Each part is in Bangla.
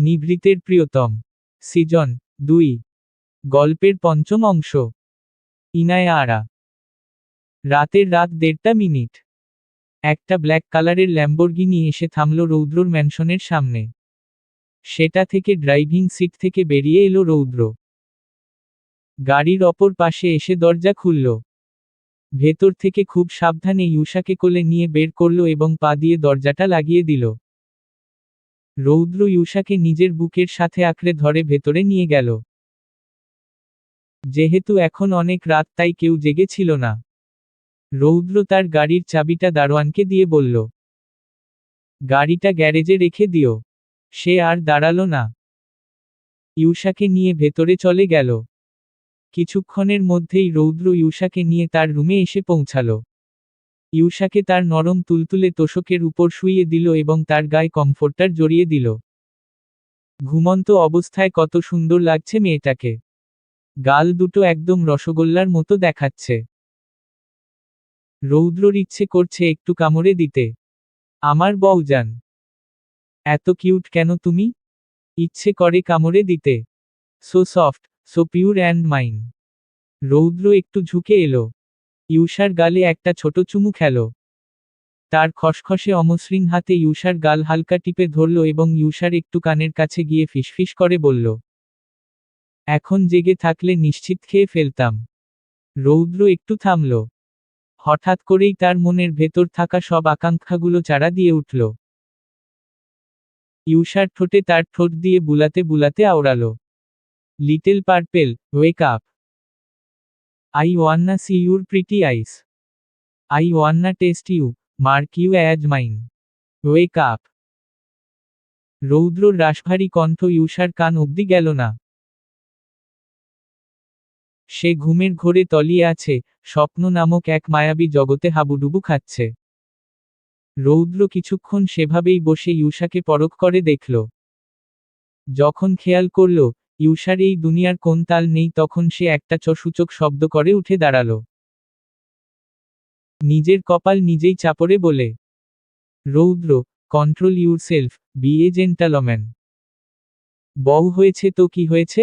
নিভৃতের প্রিয়তম। সিজন, দুই। গল্পের পঞ্চম অংশ। ইনায়া আরা রাতের রাত দেড়টা মিনিট। একটা ব্ল্যাক কালারের ল্যাম্বরগিনি এসে থামল রৌদ্রর ম্যানশনের সামনে। সেটা থেকে ড্রাইভিং সিট থেকে বেরিয়ে এলো রৌদ্র। গাড়ির অপর পাশে এসে দরজা খুলল। ভেতর থেকে খুব সাবধানে ইউষাকে কোলে নিয়ে বের করল এবং পা দিয়ে দরজাটা লাগিয়ে দিল। রৌদ্র ইউষাকে নিজের বুকের সাথে আঁকড়ে ধরে ভেতরে নিয়ে গেল। যেহেতু এখন অনেক রাত, তাই কেউ জেগেছিল না। রৌদ্র তার গাড়ির চাবিটা দারোয়ানকে দিয়ে বলল, গাড়িটা গ্যারেজে রেখে দিও। সে আর দাঁড়াল না। ইউষাকে নিয়ে ভেতরে চলে গেল। কিছুক্ষণের মধ্যেই রৌদ্র ইউষাকে নিয়ে তার রুমে এসে পৌঁছালো। ইউষাকে তার নরম তুলতুলে তোষকের উপর শুইয়ে দিল এবং তার গায়ে কমফোর্টার জড়িয়ে দিল। ঘুমন্ত অবস্থায় কত সুন্দর লাগছে মেয়েটাকে। গাল দুটো একদম রসগোল্লার মতো দেখাচ্ছে। রৌদ্রর ইচ্ছে করছে একটু কামড়ে দিতে। আমার বউজান এত কিউট কেন তুমি? ইচ্ছে করে কামড়ে দিতে। So soft, so pure and mine. Roudra একটু ঝুঁকে এলো। ইউষার গালে একটা ছোট চুমু খেল। তার খসখসে অমসৃণ হাতে ইউষার গাল হালকা টিপে ধরল এবং ইউষার একটু কানের কাছে গিয়ে ফিসফিস করে বলল, এখন জেগে থাকলে নিশ্চিত খেয়ে ফেলতাম। রৌদ্র একটু থামল। হঠাৎ করেই তার মনের ভেতর থাকা সব আকাঙ্ক্ষাগুলো চারা দিয়ে উঠল। ইউষার ঠোঁটে তার ঠোঁট দিয়ে বুলাতে বুলাতে আওড়ালো। Little purple, wake up. I wanna see your pretty eyes I wanna taste you mark you as mine wake up রৌদ্রর রাশভারী কণ্ঠ ইউষার কান অবধি গেল না। সে ঘুমের ঘোরে তলিয়ে আছে, স্বপ্ন নামক এক মায়াবী জগতে হাবুডুবু খাচ্ছে। রৌদ্র কিছুক্ষণ সেভাবেই বসে ইউষাকে পরখ করে দেখল। যখন খেয়াল করল ইউষার এই দুনিয়ার কোন তাল নেই তখন সে একটা চসূচক শব্দ করে উঠে দাঁড়াল। নিজের কপাল নিজেই চাপড়ে বলে, Roudra control yourself be a gentleman বউ হয়েছে তো কি হয়েছে?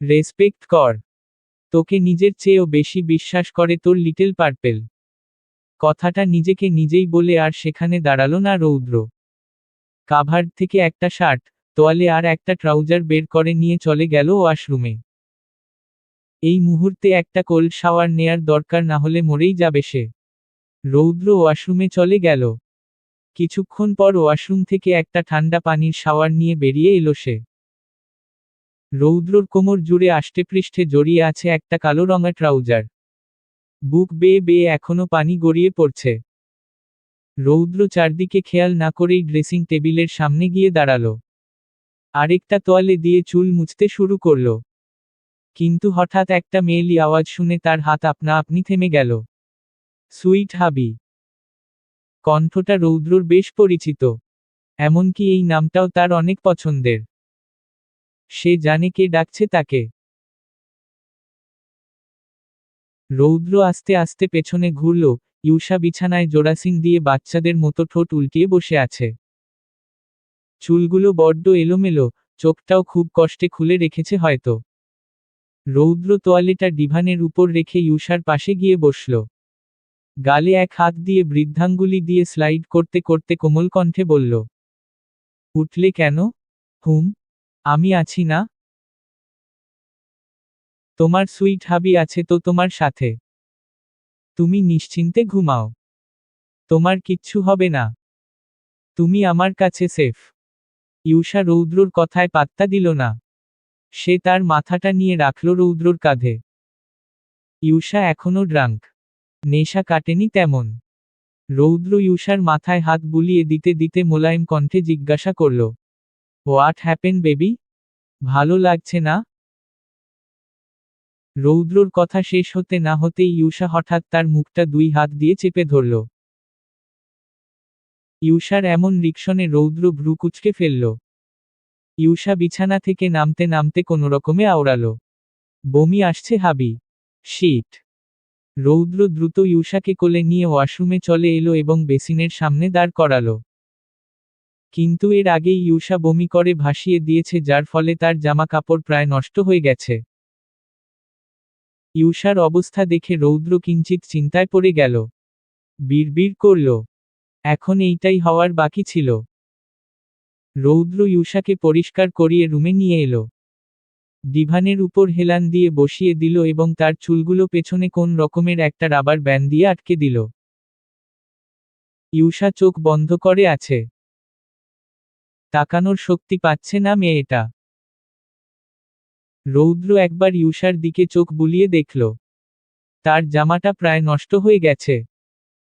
রেসপেক্ট কর। তোকে নিজের চেয়েও বেশি বিশ্বাস করে তোর লিটল পার্পেল কথাটা নিজেকে নিজেই বলে আর সেখানে দাঁড়াল না রৌদ্র। কাভার থেকে একটা শার্ট তোয়ালে আর একটা ট্রাউজার বের করে নিয়ে চলে গেল ওয়াশরুমে। এই মুহূর্তে একটা কোল্ড শাওয়ার নেয়ার দরকার না হলে মরেই যাবে সে। রৌদ্র ওয়াশরুমে চলে গেল। কিছুক্ষণ পর ওয়াশরুম থেকে একটা ঠান্ডা পানির শাওয়ার নিয়ে বেরিয়ে এলো সে। রৌদ্রর কোমর জুড়ে আষ্টেপৃষ্ঠে জড়িয়ে আছে একটা কালো রঙা ট্রাউজার। বুক বেয়ে বেয়ে এখনও পানি গড়িয়ে পড়ছে। রৌদ্র চারদিকে খেয়াল না করেই ড্রেসিং টেবিলের সামনে গিয়ে দাঁড়াল। আরেকটা তোয়ালে দিয়ে চুল মুছতে শুরু করল। কিন্তু হঠাৎ একটা মেয়েলি আওয়াজ শুনে তার হাত আপনা আপনি থেমে গেল। সুইট হাবি। কণ্ঠটা রৌদ্রর বেশ পরিচিত। এমনকি এই নামটাও তার অনেক পছন্দের। সে জানে কে ডাকছে তাকে। রৌদ্র আস্তে আস্তে পেছনে ঘুরল ইউষা বিছানায় জোড়াসিং দিয়ে বাচ্চাদের মতো ঠোঁট উল্টিয়ে বসে আছে। চুলগুলো বড্ড এলোমেলো, চোখটাও খুব কষ্টে খুলে রেখেছে হয়তো। রৌদ্র তোয়ালেটা ডিভানের উপর রেখে ইউষার পাশে গিয়ে বসল। গালে এক হাত দিয়ে বৃদ্ধাঙ্গুলি দিয়ে স্লাইড করতে করতে কোমল কণ্ঠে বলল, উঠলে কেন? হুম, আমি আছি না। তোমার সুইট হাবি আছে তো তোমার সাথে। তুমি নিশ্চিন্তে ঘুমাও। তোমার কিচ্ছু হবে না। তুমি আমার কাছে সেফ। ইউষা রৌদ্রর কথায় পাত্তা দিল না। সে তার মাথাটা নিয়ে রাখল রৌদ্রর কাঁধে। ইউষা এখনও ড্রাঙ্ক। নেশা কাটেনি তেমন। রৌদ্র ইউষার মাথায় হাত বুলিয়ে দিতে দিতে মোলায়েম কণ্ঠে জিজ্ঞাসা করল হোয়াট হ্যাপেন বেবি ভালো লাগছে না? রৌদ্রর কথা শেষ হতে না হতেই ইউষা হঠাৎ তার মুখটা দুই হাত দিয়ে চেপে ধরল। ইউষার এমন রিকশনে রৌদ্র ভ্রু কুচকে ফেলল। ইউষা বিছানা থেকে নামতে নামতে কোনোরকমে আওড়ালো। বমি আসছে হাবি। শীত রৌদ্র দ্রুত ইউষাকে কোলে নিয়ে ওয়াশরুমে চলে এলো এবং বেসিনের সামনে দাঁড় করালো। কিন্তু এর আগেই ইউষা বমি করে ভাসিয়ে দিয়েছে যার ফলে তার জামা কাপড় প্রায় নষ্ট হয়ে গেছে। ইউষার অবস্থা দেখে রৌদ্র কিঞ্চিত চিন্তায় পড়ে গেল। বিড়বিড় করল। এখন এইটাই হওয়ার বাকি ছিল। রৌদ্র ইউষাকে পরিষ্কার করিয়ে রুমে নিয়ে এলো। ডিভানের উপর হেলান দিয়ে বসিয়ে দিল এবং তার চুলগুলো পেছনে কোন রকমের একটা রাবার ব্যান্ড দিয়ে আটকে দিল। ইউষা চোখ বন্ধ করে আছে। তাকানোর শক্তি পাচ্ছে না মেয়েটা রৌদ্র একবার ইউষার দিকে চোখ বুলিয়ে দেখল। তার জামাটা প্রায় নষ্ট হয়ে গেছে।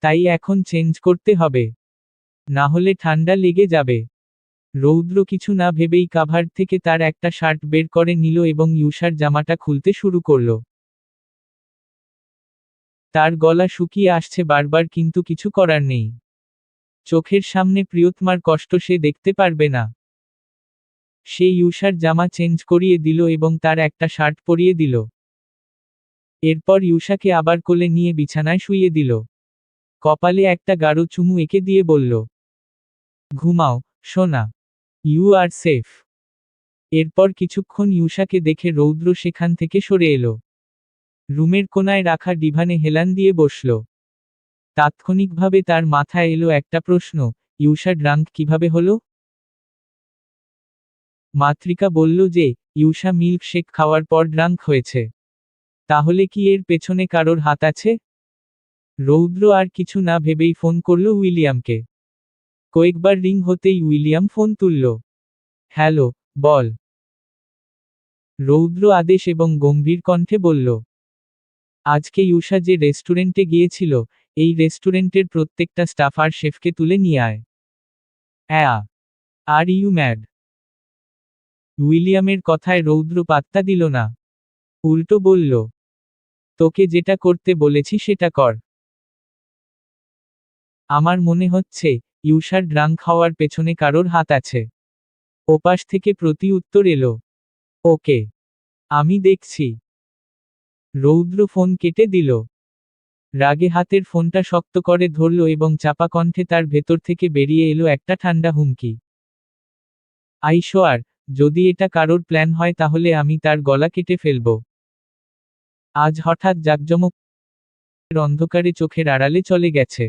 তাই এখন চেঞ্জ করতে হবে। না হলে ঠান্ডা লেগে যাবে। রৌদ্র কিছু না ভেবেই কাভার থেকে তার একটা শার্ট বের করে নিল এবং ইউষার জামাটা খুলতে শুরু করল। তার গলা শুকিয়ে আসছে বারবার কিন্তু কিছু করার নেই। চোখের সামনে প্রিয়তমার কষ্ট সে দেখতে পারবে না। সে ইউষার জামা চেঞ্জ করিয়ে দিল এবং তার একটা শার্ট পরিয়ে দিল। এরপর ইউষাকে আবার কোলে নিয়ে বিছানায় শুইয়ে দিল। কপালে একটা গাঢ় চুমু এঁকে দিয়ে বলল, ঘুমাও, সোনা। You are safe. এরপর কিছুক্ষণ ইউষাকে দেখে রৌদ্র সেখান থেকে সরে এলো। রুমের কোনায় রাখা ডিভানে হেলান দিয়ে বসল। তাৎক্ষণিকভাবে তার মাথায় এলো একটা প্রশ্ন ইউষা ড্রাঙ্ক কীভাবে হলো? মাতৃকা বলল যে ইউষা মিল্ক শেক খাওয়ার পর ড্রাঙ্ক হয়েছে। তাহলে কি এর পেছনে কারোর হাত আছে? রৌদ্র আর কিছু না ভেবেই ফোন করল উইলিয়ামকে। কয়েকবার রিং হতেই উইলিয়াম ফোন তুলল। হ্যালো, বল। রৌদ্র আদেশ এবং গম্ভীর কণ্ঠে বলল, আজকে ইউষা যে রেস্টুরেন্টে গিয়েছিল, এই রেস্টুরেন্টের প্রত্যেকটা স্টাফ আর শেফকে তুলে নিয়ে আয়। অ্যা, আর ইউ ম্যাড? উইলিয়ামের কথায় রৌদ্র পাত্তা দিল না। উল্টো বলল, তোকে যেটা করতে বলেছি সেটা কর। আমার মনে হচ্ছে ইউষার ড্রাঙ্ক খাওয়ার পেছনে কারোর হাত আছে। ওপাশ থেকে প্রতি উত্তর এলো। ওকে। আমি দেখছি। রৌদ্র ফোন কেটে দিল। রাগে হাতের ফোনটা শক্ত করে ধরল এবং চাপা কণ্ঠে তার ভেতর থেকে বেরিয়ে এলো একটা ঠান্ডা হুমকি। আইসোয়ার যদি এটা কারোর প্ল্যান হয় তাহলে আমি তার গলা কেটে ফেলব। আজ হঠাৎ জাকজমক অন্ধকারে চোখের আড়ালে চলে গেছে।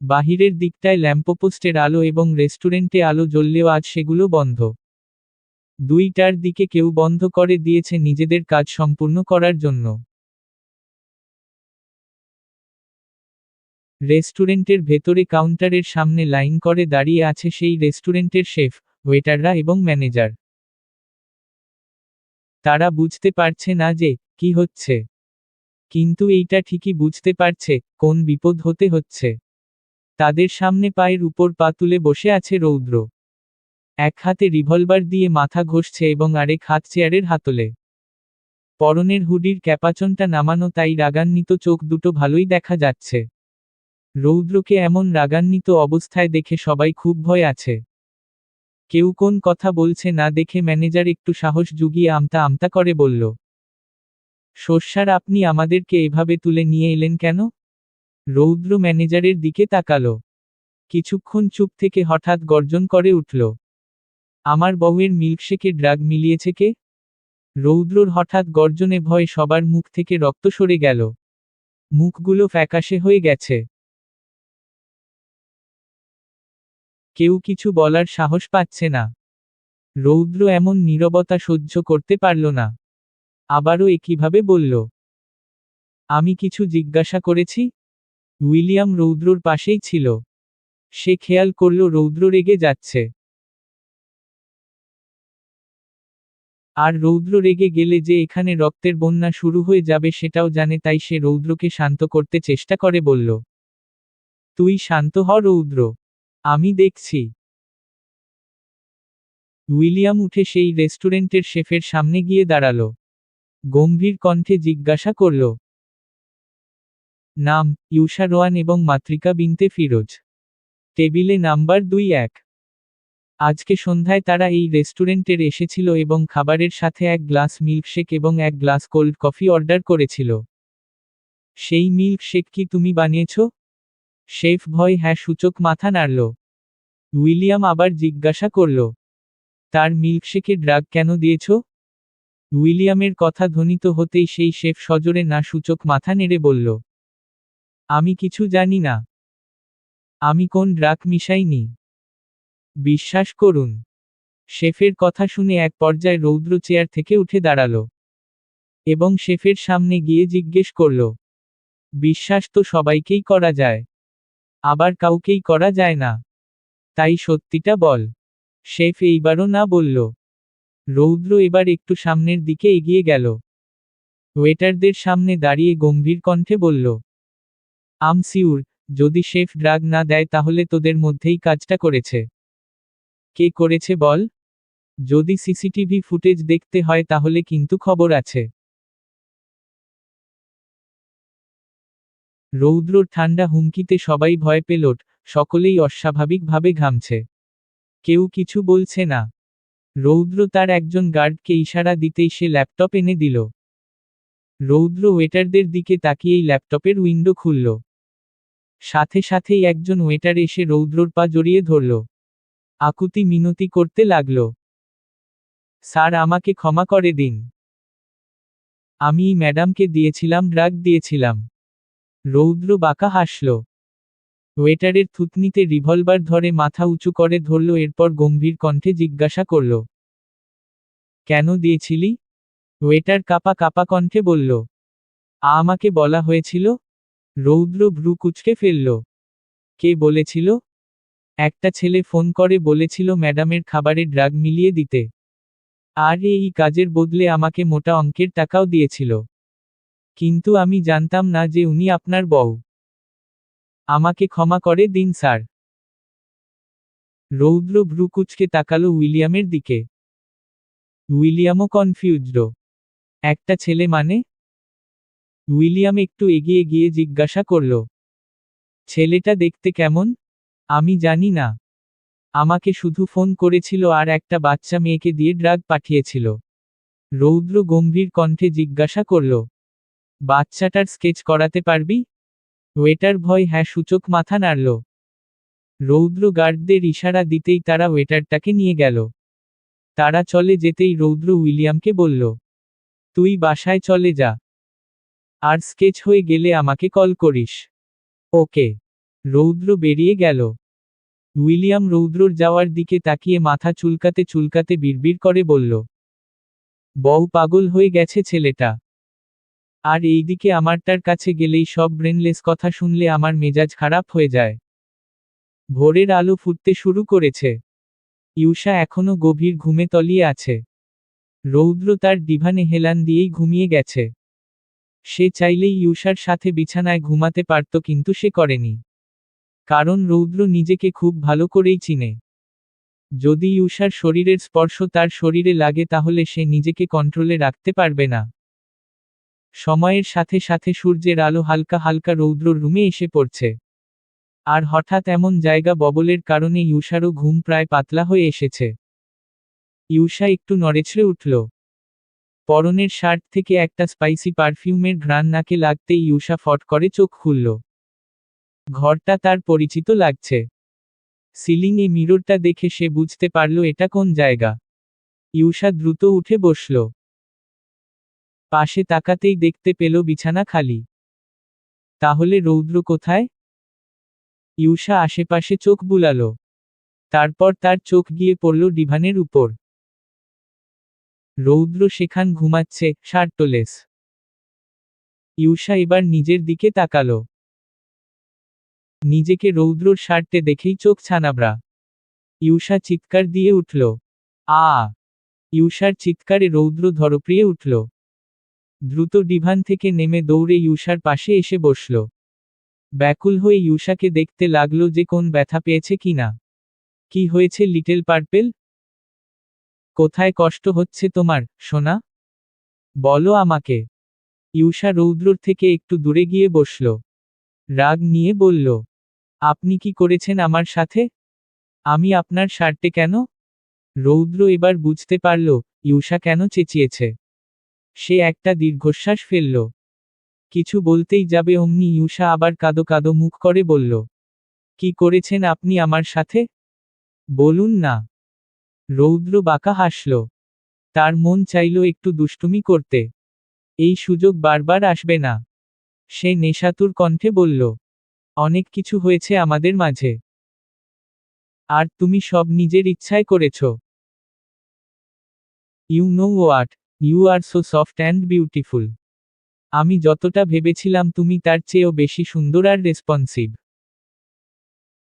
বাহিরের দিকটায় ল্যাম্পপোস্টের আলো এবং রেস্টুরেন্টে আলো জ্বললেও আজ সেগুলো বন্ধ। দুইটার দিকে কেউ বন্ধ করে দিয়েছে নিজেদের কাজ সম্পূর্ণ করার জন্য। রেস্টুরেন্টের ভেতরে কাউন্টারের সামনে লাইন করে দাঁড়িয়ে আছে সেই রেস্টুরেন্টের শেফ, ওয়েটাররা এবং ম্যানেজার। তারা বুঝতে পারছে না যে, কি হচ্ছে। কিন্তু এইটা ঠিকই বুঝতে পারছে, কোন বিপদ হতে হচ্ছে। তাদের সামনে পায়ের উপর পা তুলে বসে আছে রৌদ্র। এক হাতে রিভলভার দিয়ে মাথা ঘষছে এবং আরেক হাত চেয়ারের হাতলে। পরনের হুডির ক্যাপাচনটা নামানো তাই রাগান্বিত চোখ দুটো ভালোই দেখা যাচ্ছে। রৌদ্রকে এমন রাগান্বিত অবস্থায় দেখে সবাই খুব ভয় আছে। কেউ কোন কথা বলছে না দেখে ম্যানেজার একটু সাহস জুগিয়ে আমতা আমতা করে বলল শস্যার আপনি আমাদেরকে এভাবে তুলে নিয়ে এলেন কেন? রৌদ্র ম্যানেজারের দিকে তাকাল। কিছুক্ষণ চুপ থেকে হঠাৎ গর্জন করে উঠল, আমার বউয়ের মিল্কশেকে ড্রাগ মিলিয়েছে কে? রৌদ্রর হঠাৎ গর্জনে ভয়ে সবার মুখ থেকে রক্ত সরে গেল। মুখগুলো ফ্যাকাশে হয়ে গেছে। কেউ কিছু বলার সাহস পাচ্ছে না। রৌদ্র এমন নীরবতা সহ্য করতে পারল না। আবারও একইভাবে বলল, আমি কিছু জিজ্ঞাসা করেছি? উইলিয়াম রৌদ্রর পাশেই ছিল। সে খেয়াল করল রৌদ্র রেগে যাচ্ছে। আর রৌদ্র রেগে গেলে যে এখানে রক্তের বন্যা শুরু হয়ে যাবে সেটাও জানে তাই সে রৌদ্রকে শান্ত করতে চেষ্টা করে বলল। তুই শান্ত হ রৌদ্র, আমি দেখছি। উইলিয়াম উঠে সেই রেস্টুরেন্টের শেফের সামনে গিয়ে দাঁড়াল। গম্ভীর কণ্ঠে জিজ্ঞাসা করল নাম ইউষা রোয়ান এবং মাতৃকা বিনতে ফিরোজ। টেবিলে নাম্বার দুই এক। আজকে সন্ধ্যায় তারা এই রেস্টুরেন্টের এসেছিল এবং খাবারের সাথে এক গ্লাস মিল্কশেক এবং এক গ্লাস কোল্ড কফি অর্ডার করেছিল। সেই মিল্কশেক কি তুমি বানিয়েছ? শেফ ভয় হ্যাঁ সূচক মাথা নাড়ল। উইলিয়াম আবার জিজ্ঞাসা করল, তার মিল্কশেকে ড্রাগ কেন দিয়েছ? উইলিয়ামের কথা ধ্বনিত হতেই সেই শেফ সজোরে না সূচক মাথা নেড়ে বলল আমি কিছু জানি না। আমি কোন ড্রাগ মিশাইনি। বিশ্বাস করুন, শেফের কথা শুনে এক পর্যায়ে রৌদ্র চেয়ার থেকে উঠে দাঁড়াল এবং শেফের সামনে গিয়ে জিজ্ঞেস করল, বিশ্বাস তো সবাইকেই করা যায়, আবার কাউকেই করা যায় না। তাই সত্যিটা বল। শেফ এইবারও না বলল। রৌদ্র এবার একটু সামনের দিকে এগিয়ে গেল। ওয়েটারদের সামনে দাঁড়িয়ে গম্ভীর কণ্ঠে বলল আম সিউর যদি শেফ ড্রাগ না দেয় তাহলে তোদের মধ্যেই কাজটা করেছে। কে করেছে বল? যদি সিসিটিভি ফুটেজ দেখতে হয় তাহলে কিন্তু খবর আছে। রৌদ্রর ঠান্ডা হুমকিতে সবাই ভয় পেলট সকলেই অস্বাভাবিকভাবে ঘামছে। কেউ কিছু বলছে না। রৌদ্র তার একজন গার্ডকে ইশারা দিতেই সে ল্যাপটপ এনে দিল। রৌদ্র ওয়েটারদের দিকে তাকিয়েই ল্যাপটপের উইন্ডো খুলল। সাথে সাথেই একজন ওয়েটার এসে রৌদ্রর পা জড়িয়ে ধরল। আকুতি মিনতি করতে লাগল। স্যার আমাকে ক্ষমা করে দিন। আমি ম্যাডামকে দিয়েছিলাম ড্রাগ দিয়েছিলাম। রৌদ্র বাঁকা হাসল। ওয়েটারের থুতনিতে রিভলভার ধরে মাথা উঁচু করে ধরল এরপর গম্ভীর কণ্ঠে জিজ্ঞাসা করল কেন দিয়েছিলি? ওয়েটার কাপা কাপা কণ্ঠে বলল "আ, আমাকে বলা হয়েছিল রৌদ্র ভ্রু কুচকে ফেলল। কে বলেছিল? একটা ছেলে ফোন করে বলেছিল ম্যাডামের খাবারে ড্রাগ মিলিয়ে দিতে। আর এই কাজের বদলে আমাকে মোটা অঙ্কের টাকাও দিয়েছিল। কিন্তু আমি জানতাম না যে উনি আপনার বউ। আমাকে ক্ষমা করে দিন, স্যার। রৌদ্র ভ্রুকুচকে তাকালো উইলিয়ামের দিকে। উইলিয়ামও কনফিউজড। একটা ছেলে মানে? উইলিয়াম একটু এগিয়ে গিয়ে জিজ্ঞাসা করল, ছেলেটা দেখতে কেমন? আমি জানি না। আমাকে শুধু ফোন করেছিল আর একটা বাচ্চা মেয়েকে দিয়ে ড্রাগ পাঠিয়েছিল। রৌদ্র গম্ভীর কণ্ঠে জিজ্ঞাসা করল, বাচ্চাটার স্কেচ করাতে পারবি? ওয়েটার ভয় হ্যাঁ সূচক মাথা নাড়ল। রৌদ্র গার্ডদের ইশারা দিতেই তারা ওয়েটারটাকে নিয়ে গেল। তারা চলে যেতেই রৌদ্র উইলিয়ামকে বলল, তুই বাসায় চলে যা। আর স্কেচ হয়ে গেলে আমাকে কল করিস। ওকে। রৌদ্র বেরিয়ে গেল। উইলিয়াম রৌদ্রর যাওয়ার দিকে তাকিয়ে মাথা চুলকাতে চুলকাতে বিড়বিড় করে বলল, বউ পাগল হয়ে গেছে ছেলেটা। আর এইদিকে আমারটার কাছে গেলেই সব ব্রেনলেস কথা শুনলে আমার মেজাজ খারাপ হয়ে যায়। ভোরের আলো ফুটতে শুরু করেছে। ইউষা এখনও গভীর ঘুমে তলিয়ে আছে। রৌদ্র তার ডিভানে হেলান দিয়েই ঘুমিয়ে গেছে। সে চাইলেই ইউষার সাথে বিছানায় ঘুমাতে পারত কিন্তু সে করেনি। কারণ রৌদ্র নিজেকে খুব ভালো করেই চিনে। যদি ইউষার শরীরের স্পর্শ তার শরীরে লাগে তাহলে সে নিজেকে কন্ট্রোলে রাখতে পারবে না। সময়ের সাথে সাথে সূর্যের আলো হালকা হালকা রৌদ্রর রুমে এসে পড়ছে। আর হঠাৎ এমন জায়গা ববলের কারণে ইউষারও ঘুম প্রায় পাতলা হয়ে এসেছে। ইউষা একটু নড়েছড়ে উঠল। পরনের শার্ট থেকে একটা স্পাইসি পারফিউমের ঘ্রাণ নাকে লাগতেই ইউষা ফট করে চোখ খুলল। ঘরটা তার পরিচিত লাগছে। সিলিংয়ে মিররটা দেখে সে বুঝতে পারল এটা কোন জায়গা। ইউষা দ্রুত উঠে বসল। পাশে তাকাতেই দেখতে পেল বিছানা খালি। তাহলে রৌদ্র কোথায়? ইউষা আশেপাশে চোখ বুলালো। তারপর তার চোখ গিয়ে পড়ল ডিভানের উপর। রৌদ্র সেখান ঘুমাচ্ছে, শার্টলেস। ইউষা এবার নিজের দিকে তাকালো। নিজেকে রৌদ্রর শার্টে দেখেই চোখ ছানাবড়া। ইউষা চিৎকার দিয়ে উঠল। আ! ইউষার চিৎকারে রৌদ্র ধরপ্রিয়ে উঠল। দ্রুত ডিভান থেকে নেমে দৌড়ে ইউষার পাশে এসে বসল। ব্যাকুল হয়ে ইউষাকে দেখতে লাগল যে কোন ব্যথা পেয়েছে কিনা। কি হয়েছে লিটল পার্পেল? কোথায় কষ্ট হচ্ছে তোমার, সোনা? বলো আমাকে। ইউষা রৌদ্রর থেকে একটু দূরে গিয়ে বসল। রাগ নিয়ে বলল, আপনি কি করেছেন আমার সাথে? আমি আপনার শার্টে কেন? রৌদ্র এবার বুঝতে পারল ইউষা কেন চেঁচিয়েছে। সে একটা দীর্ঘশ্বাস ফেলল। কিছু বলতেই যাবে অমনি ইউষা আবার কাদো কাদো মুখ করে বলল, কি করেছেন আপনি আমার সাথে? বলুন না। রৌদ্র বাঁকা হাসল। তার মন চাইল একটু দুষ্টুমি করতে। এই সুযোগ বারবার আসবে না। সে নেশাতুর কণ্ঠে বলল, অনেক কিছু হয়েছে আমাদের মাঝে। আর তুমি সব নিজের ইচ্ছায় করেছ। You know what you are so soft and beautiful আমি যতটা ভেবেছিলাম তুমি তার চেয়েও বেশি সুন্দর আর responsive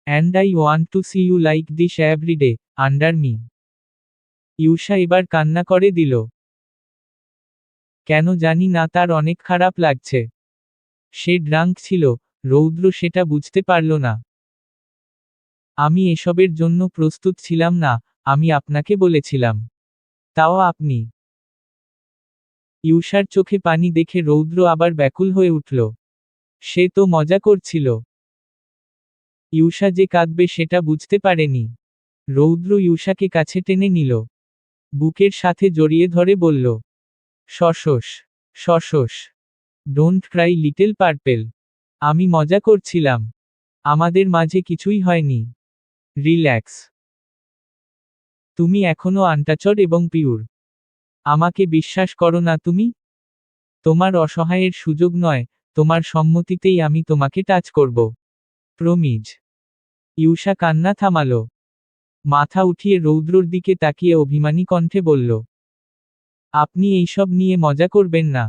and I want to see you like this everyday under me Yusha এবার কান্না করে দিল। কেন জানি না, তার অনেক খারাপ লাগছে। সে ড্রাঙ্ক ছিল, রৌদ্র সেটা বুঝতে পারল না। আমি এসবের জন্য প্রস্তুত ছিলাম না, আমি আপনাকে বলেছিলাম। তাও আপনি। ইউষার চোখে পানি দেখে রৌদ্র আবার ব্যাকুল হয়ে উঠল। সে তো মজা করছিল। ইউষা যে কাঁদবে সেটা বুঝতে পারেনি। রৌদ্র ইউষাকে কাছে টেনে নিল। বুকের সাথে জড়িয়ে ধরে বলল shh shh don't cry little purple. আমি মজা করছিলাম। আমাদের মাঝে কিছুই হয়নি। রিল্যাক্স। তুমি এখনও আনটাচড এবং পিউর আমাকে বিশ্বাস করো না তুমি। তোমার অসহায়ের সুযোগ নয়। তোমার সম্মতিতেই আমি তোমাকে টাচ করব। প্রমিজ। ইউষা কান্না থামালো। মাথা উঠিয়ে রৌদ্রর দিকে তাকিয়ে অভিমানী কণ্ঠে বলল, আপনি এইসব নিয়ে মজা করবেন না।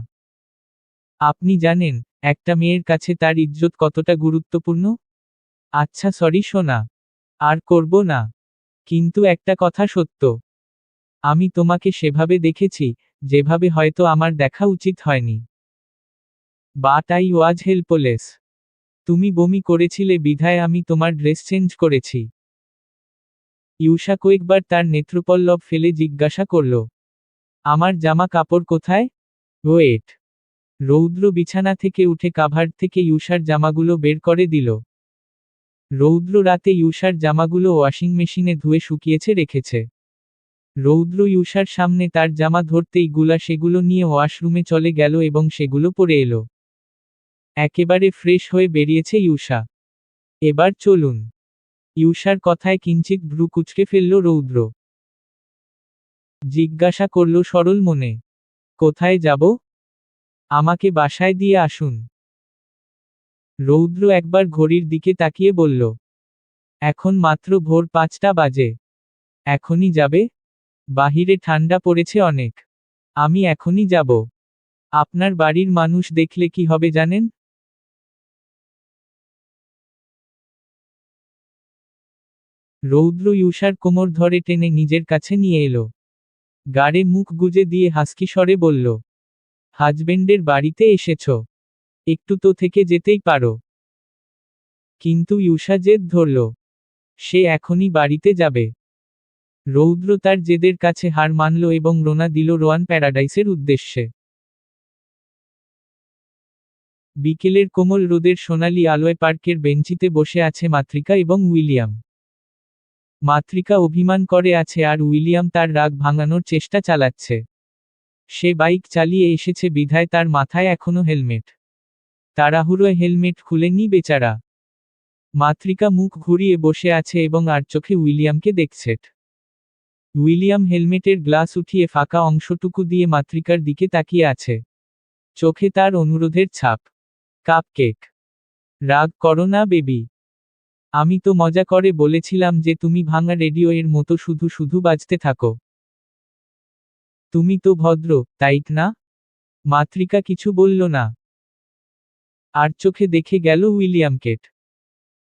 আপনি জানেন, একটা মেয়ের কাছে তার ইজ্জত কতটা গুরুত্বপূর্ণ? আচ্ছা সরি, সোনা, আর করব না। কিন্তু একটা কথা সত্য। আমি তোমাকে সেভাবে দেখেছি, যেভাবে হয়তো আমার দেখা উচিত হয়নি। But I was helpless. তুমি বমি করেছিলে, বিধায় আমি তোমার ড্রেস চেঞ্জ করেছি। ইউষা কয়েকবার তার নেত্রপল্লব ফেলে জিজ্ঞাসা করল, আমার জামা কাপড় কোথায়? ওয়েট রৌদ্র বিছানা থেকে উঠে কাভার থেকে ইউষার জামাগুলো বের করে দিল। রৌদ্র রাতে ইউষার জামাগুলো ওয়াশিং মেশিনে ধুয়ে শুকিয়েছে রেখেছে। রৌদ্র ইউষার সামনে তার জামা ধরতেই গুলা সেগুলো নিয়ে ওয়াশরুমে চলে গেল এবং সেগুলো পরে এলো। একেবারে ফ্রেশ হয়ে বেরিয়েছে ইউষা এবার চলুন। ইউষার কথায় কিঞ্চিত ভ্রু কুচকে ফেলল রৌদ্র। জিজ্ঞাসা করল সরল মনে, কোথায় যাব? আমাকে বাসায় দিয়ে আসুন। রৌদ্র একবার ঘড়ির দিকে তাকিয়ে বলল, এখন মাত্র ভোর পাঁচটা বাজে। এখনই যাবে? বাহিরে ঠান্ডা পড়েছে অনেক। আমি এখনই যাব। আপনার বাড়ির মানুষ দেখলে কি হবে জানেন? রৌদ্র ইউষার কোমর ধরে টেনে নিজের কাছে নিয়ে এলো। গাড়ে মুখ গুজে দিয়ে হাসকি স্বরে বলল, হাজবেন্ডের বাড়িতে এসেছ। একটু তো থেকে যেতেই পারো। কিন্তু ইউষা জেদ ধরল, সে এখনই বাড়িতে যাবে। রৌদ্র তার জেদের কাছে হার মানল এবং রোনা দিল রোয়ান প্যারাডাইসের উদ্দেশ্যে। বিকেলের কোমল রোদের সোনালি আলোয় পার্কের বেঞ্চিতে বসে আছে মাতৃকা এবং উইলিয়াম। মাতৃকা অভিমান করে আছে আর উইলিয়াম তার রাগ ভাঙানোর চেষ্টা চালাচ্ছে। সে বাইক চালিয়ে এসেছে বিধায় তার মাথায় এখনও হেলমেট। তাড়াহুড়োয় হেলমেট খুলেনি বেচারা। মাতৃকা মুখ ঘুরিয়ে বসে আছে এবং আর চোখে উইলিয়ামকে দেখছে। উইলিয়াম হেলমেটের গ্লাস উঠিয়ে ফাঁকা অংশটুকু দিয়ে মাতৃকার দিকে তাকিয়ে আছে। চোখে তার অনুরোধের ছাপ। কাপকেক রাগ করো না, বেবি। আমি তো মজা করে বলেছিলাম যে তুমি ভাঙা রেডিও এর মতো শুধু শুধু বাজতে থাকো। তুমি তো ভদ্র, তাই না? মাতৃকা কিছু বলল না। আর চোখে দেখে গেল উইলিয়ামকেট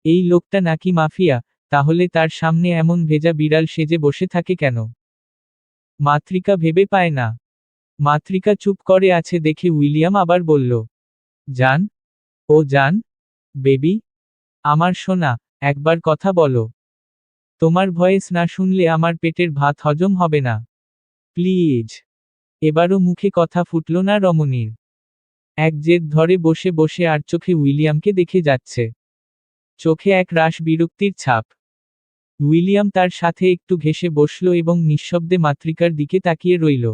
এই লোকটা নাকি মাফিয়া, তাহলে তার সামনে এমন ভেজা বিড়াল সেজে বসে থাকে কেন? মাতৃকা ভেবে পায় না। মাতৃকা চুপ করে আছে দেখে উইলিয়াম আবার বলল, জান, ও জান, বেবি, আমার সোনা একবার কথা বলো। তোমার ভয়েস না শুনলে আমার পেটের ভাত হজম হবে না। প্লিজ। এবারও মুখে কথা ফুটল না রমণীর। এক জেদ ধরে বসে বসে আর চোখে উইলিয়ামকে দেখে যাচ্ছে। চোখে এক রাস বিরক্তির ছাপ। উইলিয়াম তার সাথে একটু ঘেসে বসল এবং নিঃশব্দে মাতৃকার দিকে তাকিয়ে রইল।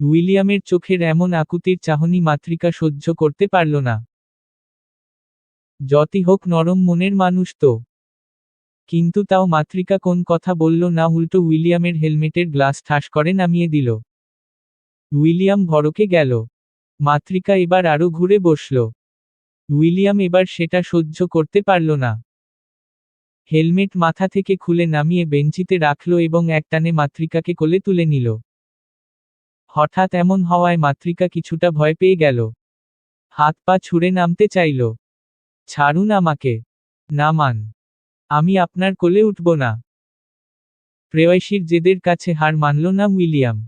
উইলিয়ামের চোখের এমন আকুতির চাহনি মাতৃকা সহ্য করতে পারল না। যতই হোক নরম মনের মানুষ তো। কিন্তু তাও মাতৃকা কোন কথা বলল না উল্টো উইলিয়ামের হেলমেটের গ্লাস ঠাস করে নামিয়ে দিল। উইলিয়াম ভরকে গেল। মাতৃকা এবার আরও ঘুরে বসল। উইলিয়াম এবার সেটা সহ্য করতে পারল না। হেলমেট মাথা থেকে খুলে নামিয়ে বেঞ্চিতে রাখল এবং একটানে মাতৃকাকে কোলে তুলে নিল। হঠাৎ এমন হওয়ায় মাতৃকা কিছুটা ভয় পেয়ে গেল। হাত পা ছুঁড়ে নামতে চাইল। ছাড়ুন আমাকে। নামান আমি আপনার কোলে উঠব না। প্রেয়সীর জেদের কাছে হার মানল না উইলিয়াম।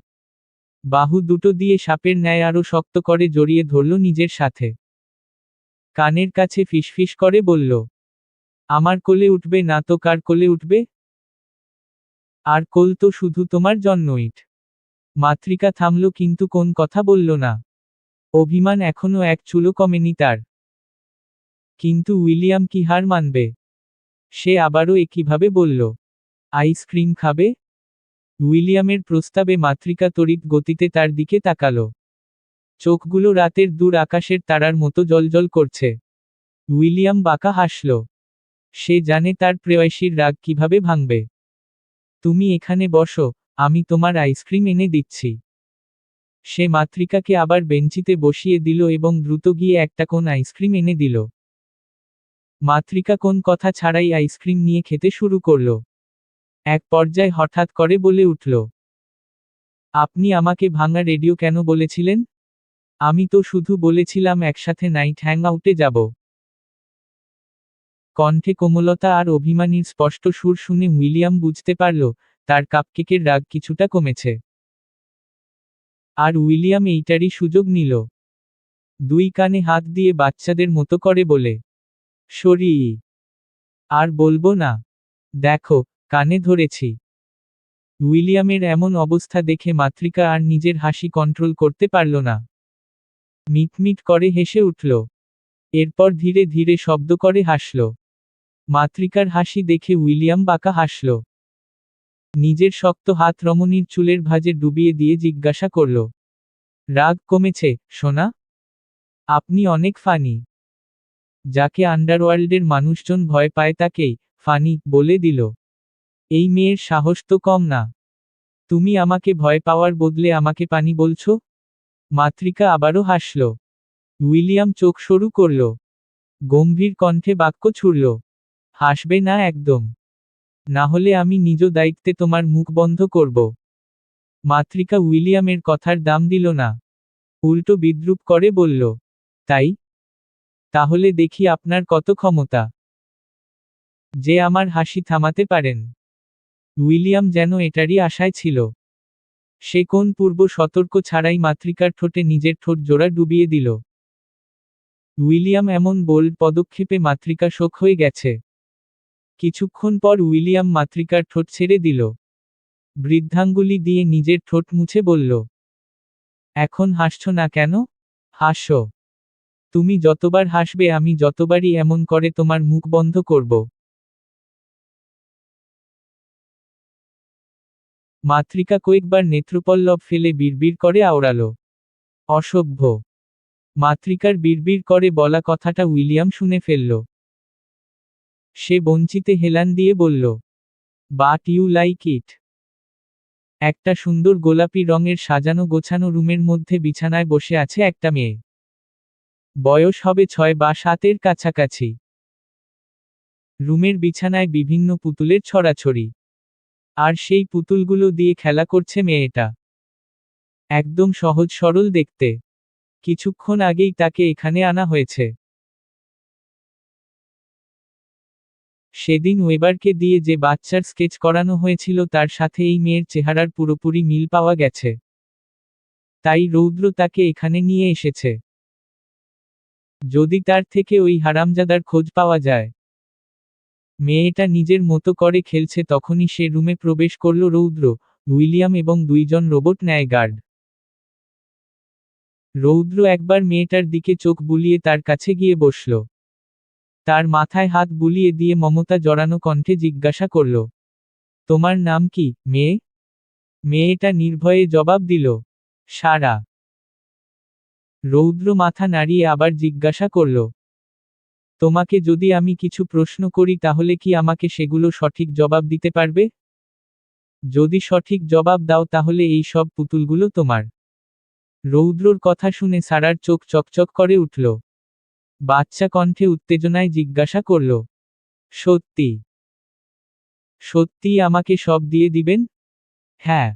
বাহু দুটো দিয়ে সাপের ন্যায় আরও শক্ত করে জড়িয়ে ধরল নিজের সাথে। কানের কাছে ফিসফিস করে বলল, আমার কোলে উঠবে না তো কার কোলে উঠবে? আর কোল তো শুধু তোমার জন্মইট মাতৃকা থামল কিন্তু কোন কথা বলল না। অভিমান এখনও এক চুলো কমেনি তার। কিন্তু উইলিয়াম কি হার মানবে? সে আবারও একইভাবে বলল আইসক্রিম খাবে? উইলিয়ামের প্রস্তাবে মাতৃকা তড়িৎ গতিতে তার দিকে তাকালো। চোখগুলো রাতের দূর আকাশের তারার মতো জলজল করছে। উইলিয়াম বাঁকা হাসল, সে জানে তার প্রেয়সীর রাগ কীভাবে ভাঙবে। তুমি এখানে বসো, আমি তোমার আইসক্রিম এনে দিচ্ছি। সে মাতৃকাকে আবার বেঞ্চিতে বসিয়ে দিল এবং দ্রুত গিয়ে একটা কোন আইসক্রিম এনে দিল। মাতৃকা কোন কথা ছাড়াই আইসক্রিম নিয়ে খেতে শুরু করল। এক পর্যায়ে হঠাৎ করে বলে উঠল, আপনি আমাকে ভাঙা রেডিও কেন বলেছিলেন? আমি তো শুধু বলেছিলাম একসাথে নাইট হ্যাং আউটে যাব। কণ্ঠে কোমলতা আর অভিমানীর স্পষ্ট সুর শুনে উইলিয়াম বুঝতে পারল, তার কাপকেকের রাগ কিছুটা কমেছে। আর উইলিয়াম এইটারই সুযোগ নিল। দুই কানে হাত দিয়ে বাচ্চাদের মতো করে বলে সরি। আর বলব না। দেখো, কানে ধরেছি। উইলিয়ামের এমন অবস্থা দেখে মাতৃকা আর নিজের হাসি কন্ট্রোল করতে পারল না। মিটমিট করে হেসে উঠল। এরপর ধীরে ধীরে শব্দ করে হাসল। মাতৃকার হাসি দেখে উইলিয়াম বাঁকা হাসল। নিজের শক্ত হাত রমণীর চুলের ভাজে ডুবিয়ে দিয়ে জিজ্ঞাসা করল, রাগ কমেছে, সোনা? আপনি অনেক ফানি যাকে আন্ডারওয়ার্ল্ডের মানুষজন ভয় পায় তাকেই ফানি বলে দিল। এই মেয়ের সাহস তো কম না। তুমি আমাকে ভয় পাওয়ার বদলে আমাকে পানি বলছো? মাতৃকা আবারও হাসল। উইলিয়াম চোখ সরু করল। গম্ভীর কণ্ঠে বাক্য ছুড়ল। হাসবে না একদম। না হলে আমি নিজ দায়িত্বে তোমার মুখ বন্ধ করব। মাতৃকা উইলিয়ামের কথার দাম দিল না। উল্টো বিদ্রুপ করে বলল, তাই? তাহলে দেখি আপনার কত ক্ষমতা। যে আমার হাসি থামাতে পারেন। উইলিয়াম যেন এটারই আশায় ছিল। সে কোন পূর্ব সতর্ক ছাড়াই মাতৃকার ঠোঁটে নিজের ঠোঁট জোড়া ডুবিয়ে দিল। উইলিয়াম এমন বোল্ড পদক্ষেপে মাতৃকা শোক হয়ে গেছে। কিছুক্ষণ পর উইলিয়াম মাতৃকার ঠোঁট ছেড়ে দিল। বৃদ্ধাঙ্গুলি দিয়ে নিজের ঠোঁট মুছে বলল, এখন হাসছ না কেন? হাসো। তুমি যতবার হাসবে আমি যতবারই এমন করে তোমার মুখ বন্ধ করব। মাতৃকা কয়েকবার নেত্রপল্লব ফেলে বিড়বিড় করে আওড়াল। অসভ্য। মাতৃকার বিড়বিড় করে বলা কথাটা উইলিয়াম শুনে ফেলল। সে বঞ্চিতে হেলান দিয়ে বলল, বাট ইউ লাইক ইট। একটা সুন্দর গোলাপি রঙের সাজানো গোছানো রুমের মধ্যে বিছানায় বসে আছে একটা মেয়ে। বয়স হবে ছয় বা সাতের কাছাকাছি। রুমের বিছানায় বিভিন্ন পুতুলের ছড়াছড়ি। আর সেই পুতুলগুলো দিয়ে খেলা করছে মেয়েটা। একদম সহজ সরল দেখতে। কিছুক্ষণ আগেই তাকে এখানে আনা হয়েছে। সেদিন ওয়েবারকে দিয়ে যে বাচ্চার স্কেচ করানো হয়েছিল তার সাথে এই মেয়ের চেহারার পুরোপুরি মিল পাওয়া গেছে। তাই রৌদ্র তাকে এখানে নিয়ে এসেছে। যদি তার থেকে ওই হারামজাদার খোঁজ পাওয়া যায়। মেয়েটা নিজের মতো করে খেলছে তখনই সে রুমে প্রবেশ করল রৌদ্র, উইলিয়াম এবং দুইজন রোবট ন্যায় গার্ড রৌদ্র একবার মেয়েটার দিকে চোখ বুলিয়ে তার কাছে গিয়ে বসল। তার মাথায় হাত বুলিয়ে দিয়ে মমতা জড়ানো কণ্ঠে জিজ্ঞাসা করল, তোমার নাম কি, মেয়ে? মেয়েটা নির্ভয়ে জবাব দিল, সারা। রৌদ্র মাথা নাড়িয়ে আবার জিজ্ঞাসা করল, তোমাকে যদি আমি কিছু প্রশ্ন করি তাহলে কি আমাকে সেগুলো সঠিক জবাব দিতে পারবে? যদি সঠিক জবাব দাও তাহলে এই সব পুতুলগুলো তোমার। রৌদ্রর কথা শুনে সারার চোখ চকচক করে উঠল। বাচ্চা কণ্ঠে উত্তেজনায় জিজ্ঞাসা করল, সত্যি? সত্যি আমাকে সব দিয়ে দিবেন? হ্যাঁ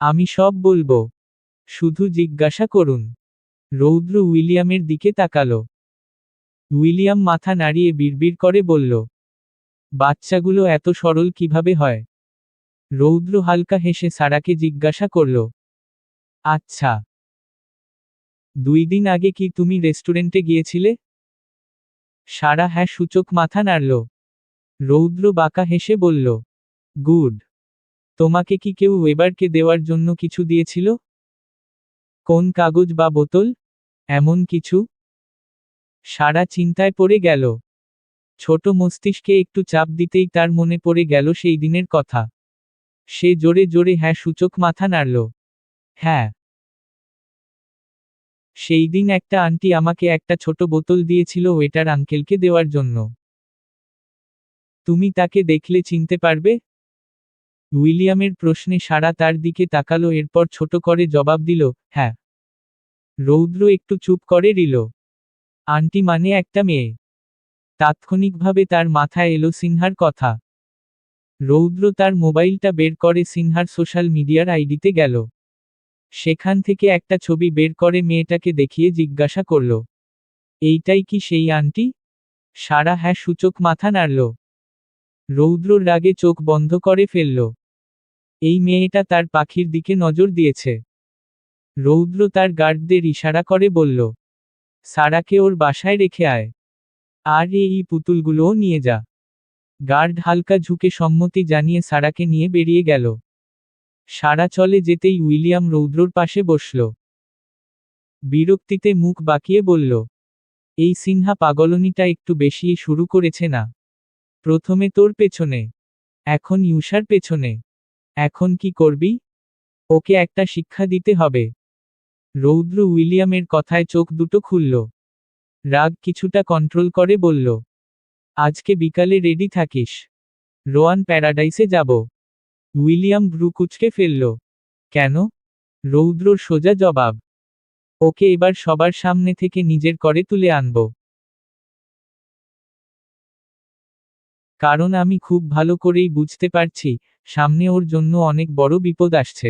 আমি সব বলব। শুধু জিজ্ঞাসা করুন। রৌদ্র উইলিয়ামের দিকে তাকালো। উইলিয়াম মাথা নাড়িয়ে বিড়বিড় করে বলল, বাচ্চাগুলো এত সরল কীভাবে হয়? রৌদ্র হালকা হেসে সারাকে জিজ্ঞাসা করল আচ্ছা দুই দিন আগে কি তুমি রেস্টুরেন্টে গিয়েছিলে? সারা হ্যাঁ সূচক মাথা নাড়ল। রৌদ্র বাঁকা হেসে বলল, গুড, তোমাকে কি কেউ ওয়েবারকে দেওয়ার জন্য কিছু দিয়েছিল? কোন কাগজ বা বোতল? এমন কিছু? সারা চিন্তায় পড়ে গেল। ছোট মস্তিষ্কে একটু চাপ দিতেই তার মনে পড়ে গেল সেই দিনের কথা। সে জোরে জোরে হ্যাঁ সূচক মাথা নাড়ল। হ্যাঁ। সেই দিন একটা আন্টি আমাকে একটা ছোট বোতল দিয়েছিল ওয়েটার আঙ্কেলকে দেওয়ার জন্য। তুমি তাকে দেখলে চিনতে পারবে? উইলিয়ামের প্রশ্নে সারা তার দিকে তাকালো, এরপর ছোট করে জবাব দিল হ্যাঁ। রৌদ্র একটু চুপ করে রিল আন্টি মানে একটা মেয়ে। তাৎক্ষণিকভাবে তার মাথায় এলো সিনহার কথা। রৌদ্র তার মোবাইলটা বের করে সিনহার সোশ্যাল মিডিয়ার আইডিতে গেল। সেখান থেকে একটা ছবি বের করে মেয়েটাকে দেখিয়ে জিজ্ঞাসা করল, এইটাই কি সেই আন্টি? সারা হ্যাঁ সূচক মাথা নাড়ল। রৌদ্রর রাগে চোখ বন্ধ করে ফেলল, এই মেয়েটা তার পাখির দিকে নজর দিয়েছে। রৌদ্র তার গার্ডদের ইশারা করে বলল, সারাকে ওর বাসায় রেখে আয়। আর এই পুতুলগুলোও নিয়ে যা গার্ড হালকা ঝুঁকে সম্মতি জানিয়ে সারাকে নিয়ে বেরিয়ে গেল। সারা চলে যেতেই উইলিয়াম রৌদ্রর পাশে বসল। বিরক্তিতে মুখ বাঁকিয়ে বলল, এই সিনহা পাগলনিটা একটু বেশি শুরু করেছে না। প্রথমে তোর পেছনে, এখন ইউসার পেছনে। এখন কি করবি? ওকে একটা শিক্ষা দিতে হবে। রৌদ্র উইলিয়ামের কথায় চোখ দুটো খুলল। রাগ কিছুটা কন্ট্রোল করে বলল, আজকে বিকালে রেডি থাকিস। রোয়ান প্যারাডাইসে যাব। উইলিয়াম ব্রু কুচকে ফেলল, কেন? রৌদ্রর সোজা জবাব, ওকে এবার সবার সামনে থেকে নিজের করে তুলে আনব। কারণ আমি খুব ভালো করেই বুঝতে পারছি, সামনে ওর জন্য অনেক বড় বিপদ আসছে।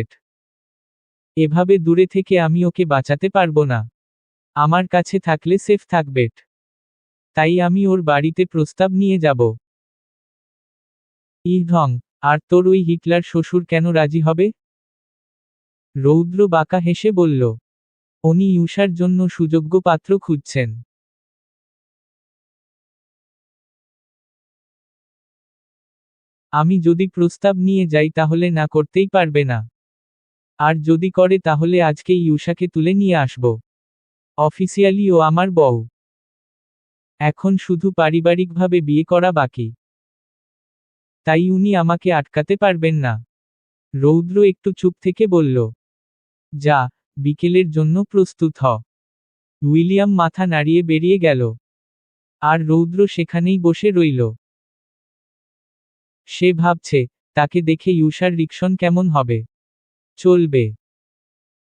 এভাবে দূরে থেকে আমি ওকে বাঁচাতে পারব না। আমার কাছে থাকলে সেফ থাকবে। তাই আমি ওর বাড়িতে প্রস্তাব নিয়ে যাব। ইহং আর তোর ওই হিটলার শ্বশুর কেন রাজি হবে? রৌদ্র বাঁকা হেসে বলল। উনি ইউসার জন্য সুযোগ্য পাত্র খুঁজছেন। আমি যদি প্রস্তাব নিয়ে যাই তাহলে না করতেই পারবে না। আর যদি করে তাহলে আজকেই ইউসাকে তুলে নিয়ে আসব। অফিসিয়ালি ও আমার বউ। এখন শুধু পারিবারিকভাবে বিয়ে করা বাকি। তাই উনি আমাকে আটকাতে পারবেন না। রৌদ্র একটু চুপ থেকে বলল, যা, বিকেলের জন্য প্রস্তুত হ। উইলিয়াম মাথা নাড়িয়ে বেরিয়ে গেল। আর রৌদ্র সেখানেই বসে রইল। সে ভাবছে, তাকে দেখে ইউসার রিকশন কেমন হবে? চলবে।